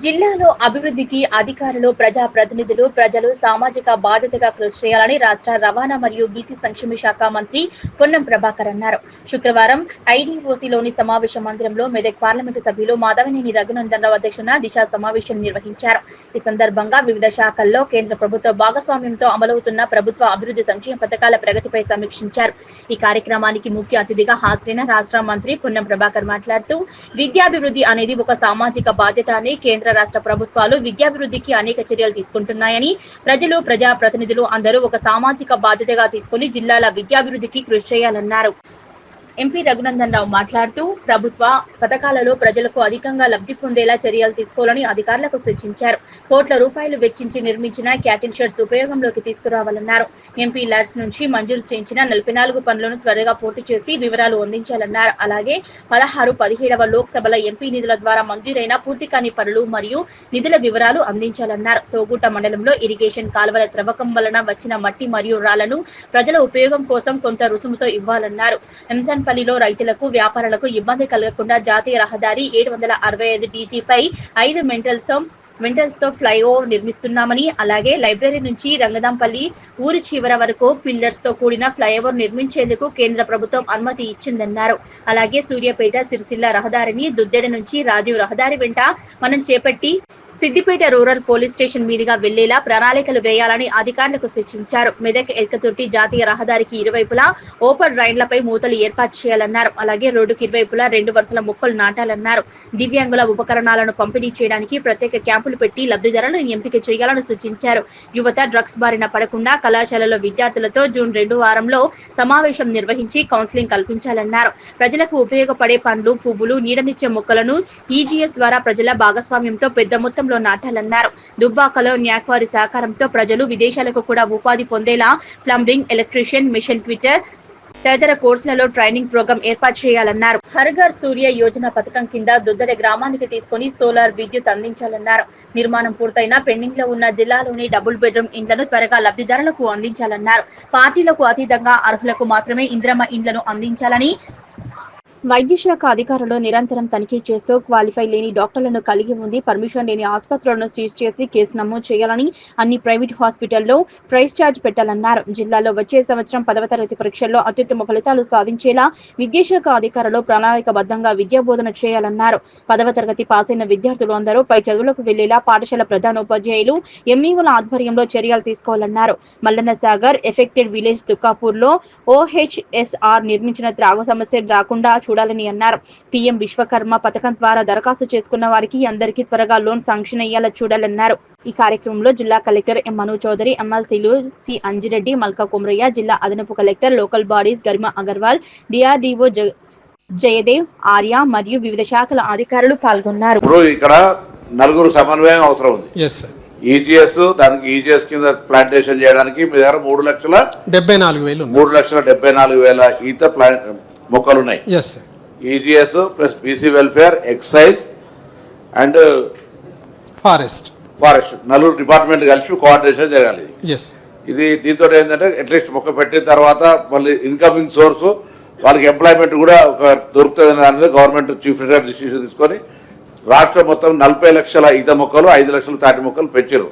జిల్లాలో అభివృద్ధికి అధికారులు ప్రజా ప్రతినిధులు ప్రజలు సామాజిక బాధ్యతగా కృషి చేయాలని రాష్ట్ర రవాణా మరియు బీసీ సంక్షేమ శాఖ మంత్రి పొన్నం ప్రభాకర్ అన్నారు. శుక్రవారం ఐడీఓసీలోని సమావేశ మందిరంలో మెదక్ పార్లమెంటు సభ్యులు మాధవనేని రఘునందనరావు అధ్యక్షన దిశ సమావేశం నిర్వహించారు. ఈ సందర్భంగా వివిధ శాఖల్లో కేంద్ర ప్రభుత్వ భాగస్వామ్యంతో అమలవుతున్న ప్రభుత్వ అభివృద్ధి సంక్షేమ పథకాల ప్రగతిపై సమీక్షించారు. ఈ కార్యక్రమానికి ముఖ్య అతిథిగా హాజరైన రాష్ట్ర మంత్రి పొన్నం ప్రభాకర్ మాట్లాడుతూ విద్యాభివృద్ధి అనేది ఒక సామాజిక బాధ్యత అని కేంద్ర రాష్ట్ర ప్రభుత్వాలు విద్యాభివృద్ధికి అనేక చర్యలు తీసుకుంటున్నాయని ప్రజలు ప్రజా ప్రతినిధులు అందరూ ఒక సామాజిక బాధ్యతగా తీసుకుని జిల్లాల విద్యాభివృద్ధికి కృషి చేయాలన్నారు. ఎంపీ రఘునందన్ రావు మాట్లాడుతూ ప్రభుత్వ పథకాలలో ప్రజలకు అధికంగా లబ్ధి పొందేలా చర్యలు తీసుకోవాలని అధికారులకు సూచించారు. కోట్ల రూపాయలు వెచ్చించి నిర్మించిన క్యాటిన్ షెడ్స్ ఉపయోగంలోకి తీసుకురావాలన్నారు. ఎంపీ ల్యాడ్స్ నుంచి మంజూరు చేయించిన నలభై నాలుగు పనులను త్వరగా పూర్తి చేసి వివరాలు అందించాలన్నారు. అలాగే పదహారు పదిహేడవ లోక్సభల ఎంపీ నిధుల ద్వారా మంజూరైన పూర్తి కాని పనులు మరియు నిధుల వివరాలు అందించాలన్నారు. తోగుట మండలంలో ఇరిగేషన్ కాలువల త్రవ్వకం వలన వచ్చిన మట్టి మరియు రాళ్ళను ప్రజల ఉపయోగం కోసం కొంత రుసుముతో ఇవ్వాలన్నారు. ఎంసన్పల్లిలో రైతులకు వ్యాపారులకు ఇబ్బంది కలగకుండా జాతీయ రహదారి ఏడు వందల అరవై ఐదు డీజీపై ఐదు మెంటల్స్ వింటర్స్తో ఫ్లైఓవర్ నిర్మిస్తున్నామని అలాగే లైబ్రరీ నుంచి రంగదాంపల్లి ఊరి చివర వరకు పిల్లర్స్తో కూడిన ఫ్లైఓవర్ నిర్మించేందుకు కేంద్ర ప్రభుత్వం అనుమతి ఇచ్చిందన్నారు. అలాగే సూర్యాపేట సిరిసిల్ల రహదారిని దుద్దెడ నుంచి రాజీవ్ రహదారి వెంట మనం చేపట్టి సిద్దిపేట రూరల్ పోలీస్ స్టేషన్ మీదుగా వెళ్ళేలా ప్రణాళికలు వేయాలని అధికారులకు సూచించారు. మెదక్ ఎల్కతుర్తి జాతీయ రహదారికి ఇరువైపులా ఓపెన్ రైన్లపై మూతలు ఏర్పాటు చేయాలన్నారు. అలాగే రోడ్డుకి ఇరువైపులా రెండు వరుసల మొక్కలు నాటాలన్నారు. దివ్యాంగుల ఉపకరణాలను పంపిణీ చేయడానికి ప్రత్యేక క్యాంపులు పెట్టి లబ్ధిదారులను ఎంపిక చేయాలని సూచించారు. యువత డ్రగ్స్ బారిన పడకుండా కళాశాలలో విద్యార్థులతో జూన్ రెండు వారంలో సమావేశం నిర్వహించి కౌన్సిలింగ్ కల్పించాలన్నారు. ప్రజలకు ఉపయోగపడే పండ్లు పువ్వులు నీడనిచ్చే మొక్కలను ఈజీఎస్ ద్వారా ప్రజల భాగస్వామ్యంతో పెద్ద మొత్తంలో నాటాలన్నారు. దుబ్బాకలో న్యాక్వారి సహకారంతో ప్రజలు విదేశాలకు కూడా ఉపాధి పొందేలా ప్లంబింగ్ ఎలక్ట్రీషియన్ మిషన్ ట్విట్టర్ తదితర కోర్సులలో ట్రైనింగ్ ప్రోగ్రాం ఏర్పాటు చేయాలన్నారు. హర్ఘర్ సూర్య యోజన పథకం కింద దుద్దడి గ్రామానికి తీసుకుని సోలార్ విద్యుత్ అందించాలన్నారు. నిర్మాణం పూర్తయిన పెండింగ్లో ఉన్న జిల్లాలోని డబుల్ బెడ్రూమ్ ఇండ్లను త్వరగా లబ్ధిదారులకు అందించాలన్నారు. పార్టీలకు అతీతంగా అర్హులకు మాత్రమే ఇంద్రమ ఇండ్లను అందించాలని వైద్యశాఖ అధికారులు నిరంతరం తనిఖీ చేస్తూ క్వాలిఫై లేని డాక్టర్లను కలిగి ఉంది పర్మిషన్ లేని ఆసుపత్రులను సీజ్ చేసి కేసు నమోదు చేయాలని అన్ని ప్రైవేట్ హాస్పిటల్లో ప్రైస్ ఛార్జ్ పెట్టాలన్నారు. జిల్లాలో వచ్చే సంవత్సరం పదవ తరగతి పరీక్షల్లో అత్యుత్తమ ఫలితాలు సాధించేలా విద్యాశాఖ అధికారులు ప్రణాళికబద్ధంగా విద్యా బోధన చేయాలన్నారు. పదవ తరగతి పాసైన విద్యార్థులు అందరూ పై చదువులకు వెళ్ళేలా పాఠశాల ప్రధానోపాధ్యాయులు ఎంఈఓల ఆధ్వర్యంలో చర్యలు తీసుకోవాలన్నారు. మల్లన్న సాగర్ ఎఫెక్టెడ్ విలేజ్ దుక్కాపూర్లో ఓహెచ్ఎస్ఆర్ నిర్మించిన త్రాగు సమస్య రాకుండా చూడాలని అన్నారు. పీఎం విశ్వకర్మ పథకం ద్వారా దరఖాస్తు చేసుకున్న వారికి అందరికీ త్వరగా లోన్ శాంక్షన్ అయ్యేలా చూడాలన్నారు. ఈ కార్యక్రమంలో జిల్లా కలెక్టర్ ఎం మను చౌదరి ఎమ్మెల్సీలు సి అంజిరెడ్డి మల్కా కుమ్రయ్య జిల్లా అదనపు కలెక్టర్ లోకల్ బాడీస్ గరిమ అగర్వాల్ డిఆర్డీఓ జయదేవ్ ఆర్య మరియు వివిధ శాఖల అధికారులు పాల్గొన్నారు. ఇక్కడ నలుగురు సమన్వయం అవసరం ఉంది. ఈజీఎస్ దానికి ఈజీఎస్ కింద ప్లాంటేషన్ చేయడానికి మీ దగ్గర మూడు లక్షల డెబ్బై నాలుగు వేలు మూడు లక్షల డెబ్బై నాలుగు వేల ఈత ప్లాంట్ మొక్కలు ఉన్నాయి EGS plus BC welfare excise and forest forest నలుగురు డిపార్ట్మెంట్ కలిసి కోఆర్డినేషన్ జరగాలి. ఇది. దీంతో ఏంటంటే అట్లీస్ట్ మొక్క పెట్టిన తర్వాత మళ్ళీ ఇన్కమింగ్ సోర్స్ వాళ్ళకి ఎంప్లాయ్మెంట్ కూడా ఒక దొరుకుతుంది అనేది గవర్నమెంట్ చీఫ్ మినిస్టర్ డిసిషన్ తీసుకొని రాష్ట్రం మొత్తం నలభై లక్షల ఈత మొక్కలు ఐదు లక్షల తాటి మొక్కలు పెంచారు.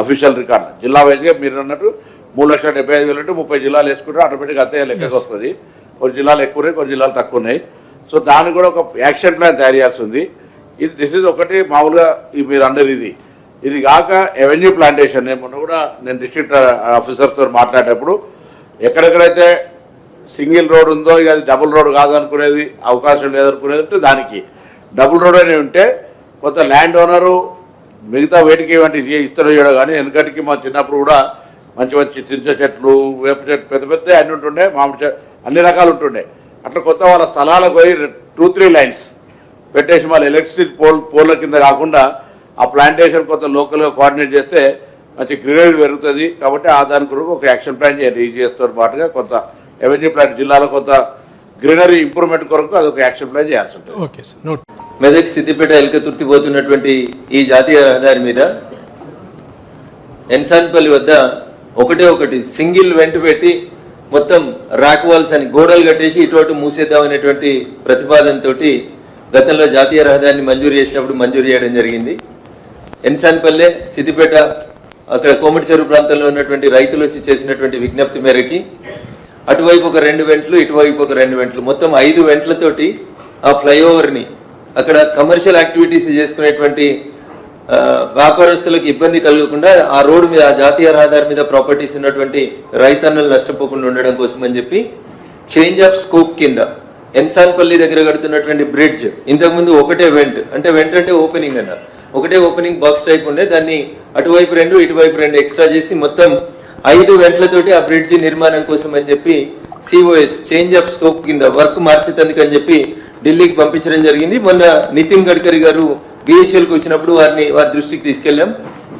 అఫీషియల్ రికార్డ్ జిల్లా వైజ్గా మీరు అన్నట్టు మూడు లక్షల డెబ్బై ఐదు వేలు అంటే ముప్పై జిల్లాలు వేసుకుంటే ఆటోమేటిక్ అంతే లెక్కకు వస్తుంది. కొన్ని జిల్లాలు ఎక్కువ ఉన్నాయి కొన్ని జిల్లాలు తక్కువ ఉన్నాయి సో దానికి కూడా ఒక యాక్షన్ ప్లాన్ తయారు చేయాల్సి ఉంది. ఇది దిస్ ఇస్ ఒకటి మామూలుగా మీరు అందరు ఇది. ఇది కాక ఎవెన్యూ ప్లాంటేషన్ నేను మొన్న కూడా నేను డిస్ట్రిక్ట్ ఆఫీసర్స్తో మాట్లాడేటప్పుడు ఎక్కడెక్కడైతే సింగిల్ రోడ్ ఉందో ఇక అది డబుల్ రోడ్ కాదనుకునేది అవకాశం లేదనుకునేది ఉంటే దానికి. డబుల్ రోడ్ అని ఉంటే కొంత ల్యాండ్ ఓనరు మిగతా వేటికి వంటి ఇస్తారో చేయడం కానీ వెనకటికి మా చిన్నప్పుడు కూడా మంచి మంచి చింత చెట్లు వేప చెట్లు పెద్ద పెద్ద అన్ని ఉంటుండే మామిడి చెట్లు అన్ని రకాలు ఉంటుండే. అట్లా కొత్త వాళ్ళ స్థలాలకు పోయి టూ త్రీ లైన్స్ పెట్టేసి మళ్ళీ ఎలక్ట్రిసిటీ పోల్ పోల్ల కింద కాకుండా ఆ ప్లాంటేషన్ కొంత లోకల్గా కోఆర్డినేట్ చేస్తే మంచి గ్రీనరీ పెరుగుతుంది. కాబట్టి ఆ దాని కొరకు ఒక యాక్షన్ ప్లాన్ చేయాలి ఈజీఎస్తో పాటుగా కొంత రెవెన్యూ ప్లాన్ జిల్లాలో కొంత గ్రీనరీ ఇంప్రూవ్మెంట్ కొరకు అది ఒక యాక్షన్ ప్లాన్ చేయాల్సి ఉంటుంది. Okay sir note Medak Siddipet Elkathurthy పోతున్నటువంటి ఈ జాతీయ రహదారి మీద ఎన్సాన్పల్లి వద్ద ఒకటే ఒకటి సింగిల్ వెంట పెట్టి మొత్తం రాక్ వాల్స్ అని గోడలు కట్టేసి ఇటువంటి మూసేద్దాం అనేటువంటి ప్రతిపాదనతో గతంలో జాతీయ రహదారిని మంజూరు చేసినప్పుడు మంజూరు చేయడం జరిగింది. ఎన్సాన్పల్లె సిద్దిపేట అక్కడ కోమటి చెరువు ప్రాంతంలో ఉన్నటువంటి రైతులు వచ్చి చేసినటువంటి విజ్ఞప్తి మేరకి అటువైపు ఒక రెండు వెంట్లు ఇటువైపు ఒక రెండు వెంట్లు. మొత్తం ఐదు వెంట్లతోటి ఆ ఫ్లైఓవర్ని అక్కడ కమర్షియల్ యాక్టివిటీస్ చేసుకునేటువంటి వ్యాపారస్తులకు ఇబ్బంది కలగకుండా ఆ రోడ్డు మీద ఆ జాతీయ రహదారి మీద ప్రాపర్టీస్ ఉన్నటువంటి రైతన్నులు నష్టపోకుండా ఉండడం కోసం అని చెప్పి చేంజ్ ఆఫ్ స్కోప్ కింద ఎన్సాన్పల్లి దగ్గర కడుతున్నటువంటి బ్రిడ్జ్ ఇంతకుముందు ఒకటే వెంట్ అంటే వెంట్ అంటే ఓపెనింగ్ అన్న. ఒకటే ఓపెనింగ్ బాక్స్ టైప్ ఉండే దాన్ని అటువైపు రెండు ఇటువైపు రెండు ఎక్స్ట్రా చేసి మొత్తం ఐదు వెంట్లతోటి ఆ బ్రిడ్జ్ నిర్మాణం కోసం అని చెప్పి సిఓఎస్ చేంజ్ ఆఫ్ స్కోప్ కింద వర్క్ మార్చేందుకు అని చెప్పి ఢిల్లీకి పంపించడం జరిగింది. మొన్న నితిన్ గడ్కరీ గారు బిహెచ్ఎల్కి వచ్చినప్పుడు వారిని వారి దృష్టికి తీసుకెళ్ళాం.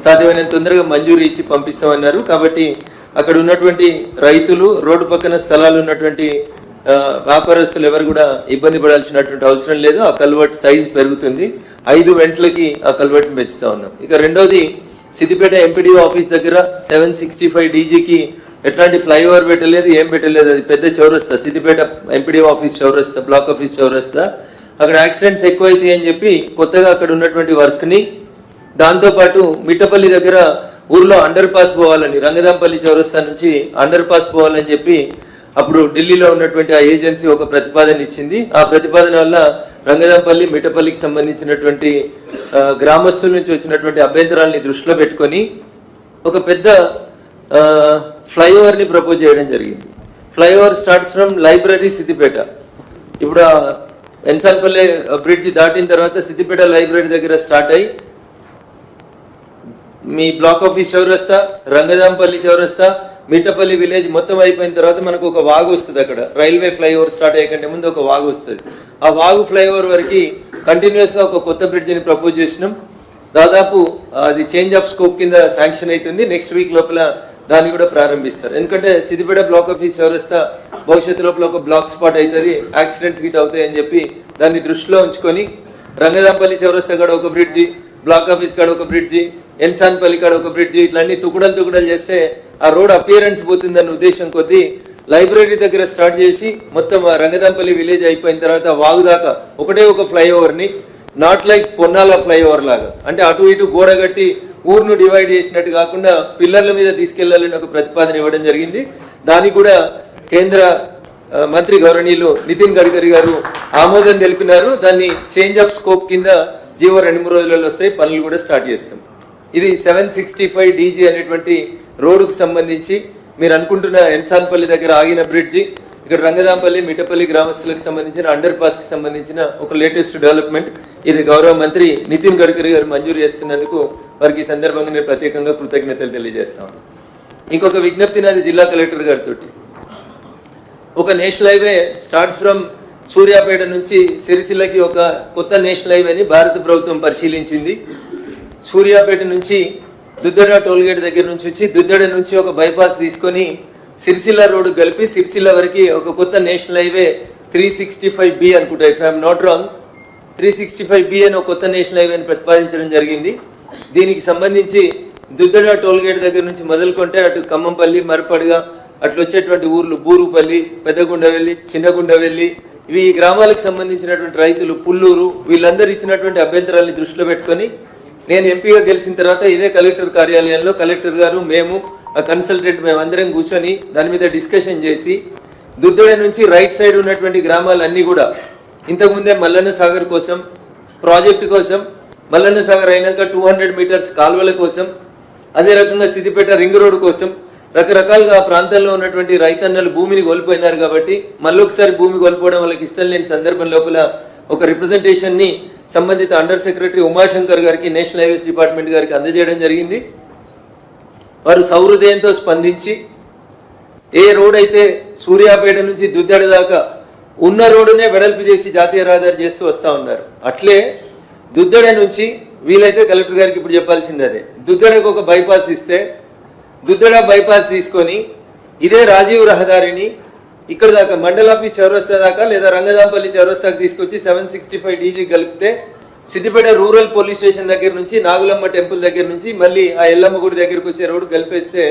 సాధ్యమైనంత తొందరగా మంజూరు ఇచ్చి పంపిస్తామన్నారు. కాబట్టి అక్కడ ఉన్నటువంటి రైతులు రోడ్డు పక్కన స్థలాలు ఉన్నటువంటి వ్యాపారస్తులు ఎవరు కూడా ఇబ్బంది పడాల్సినటువంటి అవసరం లేదు. ఆ కల్వర్ట్ సైజ్ పెరుగుతుంది. ఐదు వెంటలకి ఆ కల్వర్ట్ని పెంచుతా ఉన్నాం. ఇక రెండోది సిద్దిపేట ఎంపీడీ ఆఫీస్ దగ్గర సెవెన్ సిక్స్టీ ఫైవ్ డీజీకి ఎట్లాంటి ఫ్లైఓవర్ పెట్టలేదు ఏం పెట్టలేదు. అది పెద్ద చౌరస్తా. సిద్దిపేట ఎంపీడీ ఆఫీస్ చౌరస్తా బ్లాక్ ఆఫీస్ చౌరస్తా. అక్కడ యాక్సిడెంట్స్ ఎక్కువైతాయి అని చెప్పి కొత్తగా అక్కడ ఉన్నటువంటి వర్క్ని దాంతో మిట్టపల్లి దగ్గర ఊర్లో అండర్ పాస్ పోవాలని రంగదాంపల్లి చౌరస్తా నుంచి అండర్ పాస్ పోవాలని చెప్పి అప్పుడు ఢిల్లీలో ఉన్నటువంటి ఆ ఏజెన్సీ ఒక ప్రతిపాదన ఇచ్చింది. ఆ ప్రతిపాదన వల్ల రంగదాంపల్లి మిట్టపల్లికి సంబంధించినటువంటి గ్రామస్తుల నుంచి వచ్చినటువంటి అభ్యంతరాలని దృష్టిలో పెట్టుకొని ఒక పెద్ద ఫ్లైఓవర్ని ప్రపోజ్ చేయడం జరిగింది. Flyover starts from library Siddipet. ఇప్పుడు ఎన్సల్పల్లి బ్రిడ్జ్ దాటిన తర్వాత సిద్దిపేట లైబ్రరీ దగ్గర స్టార్ట్ అయ్యి మీ బ్లాక్ ఆఫీస్ చౌరస్తా రంగదాంపల్లి చౌరస్తా మిట్టపల్లి విలేజ్ మొత్తం అయిపోయిన తర్వాత మనకు ఒక వాగు వస్తుంది అక్కడ. రైల్వే ఫ్లైఓవర్ స్టార్ట్ అయ్యకంటే ముందు ఒక వాగు వస్తుంది. ఆ వాగు ఫ్లైఓవర్ వరకు కంటిన్యూస్గా ఒక కొత్త బ్రిడ్జ్ని ప్రపోజ్ చేసినాం. దాదాపు అది చేంజ్ ఆఫ్ స్కోప్ కింద శాంక్షన్ అవుతుంది. నెక్స్ట్ వీక్ లోపల దాన్ని కూడా ప్రారంభిస్తారు. ఎందుకంటే సిద్దిపేట బ్లాక్ ఆఫీస్ వ్యవస్థ భవిష్యత్తు లోపల ఒక బ్లాక్ స్పాట్ అవుతుంది యాక్సిడెంట్స్ గిట్ అవుతాయి అని చెప్పి దాన్ని దృష్టిలో ఉంచుకొని రంగదాంపల్లి చౌరస్తా కాడ ఒక బ్రిడ్జి బ్లాక్ ఆఫీస్ కాడ ఒక బ్రిడ్జి ఎన్సాన్పల్లి కాడ ఒక బ్రిడ్జి ఇట్లా తుకుడలు తుకుడలు చేస్తే ఆ రోడ్ అపియరెన్స్ పోతుందన్న ఉద్దేశం కొద్దీ లైబ్రరీ దగ్గర స్టార్ట్ చేసి మొత్తం ఆ రంగదాంపల్లి విలేజ్ అయిపోయిన తర్వాత వాగు దాకా ఒకటే ఒక ఫ్లైఓవర్ని నాట్ లైక్ పొన్నాల ఫ్లైఓవర్ లాగా. అంటే అటు ఇటు గోడ కట్టి ఊరును డివైడ్ చేసినట్టు కాకుండా పిల్లర్ల మీద తీసుకెళ్ళాలని ఒక ప్రతిపాదన ఇవ్వడం జరిగింది. దానికి కూడా కేంద్ర మంత్రి గౌరవనీయులు నితిన్ గడ్కరీ గారు ఆమోదం తెలిపినారు. దాన్ని చేంజ్ ఆఫ్ స్కోప్ కింద జీవో రెండు మూడు రోజులలో వస్తాయి. పనులు కూడా స్టార్ట్ చేస్తాం. ఇది సెవెన్ సిక్స్టీ ఫైవ్ డీజీ అనేటువంటి రోడ్డుకు సంబంధించి మీరు అనుకుంటున్న ఎన్సాన్పల్లి దగ్గర ఆగిన బ్రిడ్జి ఇక్కడ రంగదాంపల్లి మిఠపల్లి గ్రామస్తులకు సంబంధించిన అండర్ పాస్కి సంబంధించిన ఒక లేటెస్ట్ డెవలప్మెంట్ ఇది గౌరవ మంత్రి నితిన్ గడ్కరీ గారు మంజూరు చేస్తున్నందుకు వారికి ఈ సందర్భంగా నేను ప్రత్యేకంగా కృతజ్ఞతలు తెలియజేస్తాను ఇంకొక విజ్ఞప్తి నాది జిల్లా కలెక్టర్ గారితో ఒక national highway start from Suryapet నుంచి సిరిసిల్లకి ఒక కొత్త నేషనల్ హైవేని భారత ప్రభుత్వం పరిశీలించింది. సూర్యాపేట నుంచి దుద్దడ టోల్గేట్ దగ్గర నుంచి వచ్చి దుద్దడ నుంచి ఒక బైపాస్ తీసుకొని సిరిసిల్ల రోడ్డు కలిపి సిరిసిల్ల వరకు ఒక కొత్త national highway three sixty five B అనుకుంటా if I'm not wrong three sixty five B అని ఒక కొత్త నేషనల్ హైవేని ప్రతిపాదించడం జరిగింది. దీనికి సంబంధించి దుద్దడ టోల్గేట్ దగ్గర నుంచి మొదలుకుంటే అటు ఖమ్మంపల్లి మరపడుగా అట్లా వచ్చేటువంటి ఊర్లు బూరుపల్లి పెద్దగుండవెల్లి చిన్నగుండవెల్లి. ఇవి ఈ గ్రామాలకు సంబంధించినటువంటి రైతులు పుల్లూరు వీళ్ళందరూ ఇచ్చినటువంటి అభ్యంతరాలని దృష్టిలో పెట్టుకొని నేను ఎంపీగా గెలిచిన తర్వాత ఇదే కలెక్టర్ కార్యాలయంలో కలెక్టర్ గారు మేము ఆ కన్సల్టెంట్ మేమందరం కూర్చొని దాని మీద డిస్కషన్ చేసి దుద్దడ నుంచి రైట్ సైడ్ ఉన్నటువంటి గ్రామాలన్నీ కూడా ఇంతకుముందే మల్లన్న సాగర్ కోసం ప్రాజెక్టు కోసం మల్లన్న సాగర్ అయినాక టూ హండ్రెడ్ మీటర్స్ కాలువల కోసం అదే రకంగా సిద్దిపేట రింగ్ రోడ్ కోసం రకరకాలుగా ఆ ప్రాంతంలో ఉన్నటువంటి రైతన్నలు భూమిని కోల్పోయినారు కాబట్టి మళ్ళొకసారి భూమి కోల్పోవడం వాళ్ళకి ఇష్టం లేని సందర్భం లోపల ఒక రిప్రజెంటేషన్ని సంబంధిత అండర్ సెక్రటరీ ఉమాశంకర్ గారికి నేషనల్ హైవేస్ డిపార్ట్మెంట్ గారికి అందజేయడం జరిగింది. వారు సౌహృదయంతో స్పందించి ఏ రోడ్ అయితే సూర్యాపేట నుంచి దుద్దడి దాకా ఉన్న రోడ్డునే వెడల్పు చేసి జాతీయ రహదారి చేస్తూ వస్తూ ఉన్నారు. అట్లే దుద్దడ నుంచి వీలైతే కలెక్టర్ గారికి ఇప్పుడు చెప్పాల్సింది అదే. దుద్దడకు ఒక బైపాస్ ఇస్తే దుద్దడ బైపాస్ తీసుకొని ఇదే రాజీవ్ రహదారిని ఇక్కడ దాకా మండల్ ఆఫీస్ చౌరస్తా దాకా లేదా రంగదాంపల్లి చౌరస్తాకి తీసుకొచ్చి సెవెన్ సిక్స్టీ ఫైవ్ డీజీ కలిపితే సిద్దిపేట రూరల్ పోలీస్ స్టేషన్ దగ్గర నుంచి నాగులమ్మ టెంపుల్ దగ్గర నుంచి మళ్ళీ ఆ ఎల్లమ్మ గుడి దగ్గరకు వచ్చే రోడ్డు కలిపేస్తే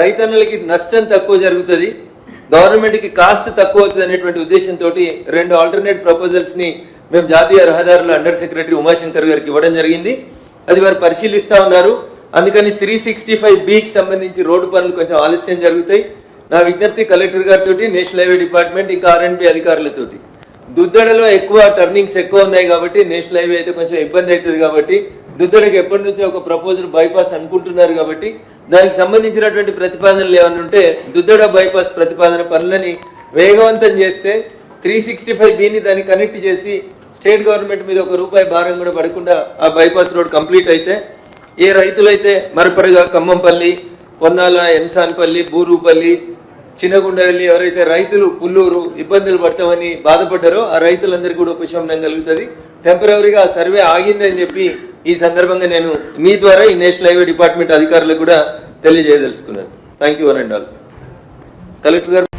రైతన్నులకి నష్టం తక్కువ జరుగుతుంది. గవర్నమెంట్కి కాస్ట్ తక్కువ అవుతుంది అనేటువంటి ఉద్దేశంతో రెండు ఆల్టర్నేట్ ప్రపోజల్స్ని మేము జాతీయ రహదారుల అండర్ సెక్రటరీ ఉమాశంకర్ గారికి ఇవ్వడం జరిగింది. అది వారు పరిశీలిస్తా ఉన్నారు. అందుకని త్రీ సిక్స్టీ ఫైవ్ బికి సంబంధించి రోడ్డు పనులు కొంచెం ఆలస్యం జరుగుతాయి. నా విజ్ఞప్తి కలెక్టర్ గారితో నేషనల్ హైవే డిపార్ట్మెంట్ ఇంకా ఆర్ఎండ్బి అధికారులతోటి. దుద్దడలో ఎక్కువ టర్నింగ్స్ ఎక్కువ ఉన్నాయి కాబట్టి నేషనల్ హైవే అయితే కొంచెం ఇబ్బంది అవుతుంది కాబట్టి దుద్దడకి ఎప్పటి నుంచో ఒక ప్రపోజల్ బైపాస్ అనుకుంటున్నారు కాబట్టి దానికి సంబంధించినటువంటి ప్రతిపాదనలు ఏమైనా ఉంటే దుద్దడ బైపాస్ ప్రతిపాదన పనులని వేగవంతం చేస్తే త్రీ సిక్స్టీ ఫైవ్ బిని దాన్ని కనెక్ట్ చేసి స్టేట్ గవర్నమెంట్ మీద ఒక రూపాయి భారం కూడా పడకుండా ఆ బైపాస్ రోడ్ కంప్లీట్ అయితే ఏ రైతులైతే మరపడగా ఖమ్మంపల్లి పొన్నాల ఎన్సాన్పల్లి బూరుపల్లి చిన్నగుండవల్లి ఎవరైతే రైతులు పుల్లూరు ఇబ్బందులు పడతామని బాధపడ్డారో ఆ రైతులందరికీ కూడా ఉపశమనం కలుగుతుంది. టెంపరీగా ఆ సర్వే ఆగింది అని చెప్పి ఈ సందర్భంగా నేను మీ ద్వారా ఈ నేషనల్ హైవే డిపార్ట్మెంట్ అధికారులకు కూడా తెలియజేయదలుచుకున్నాను. Thank you one and all collector గారు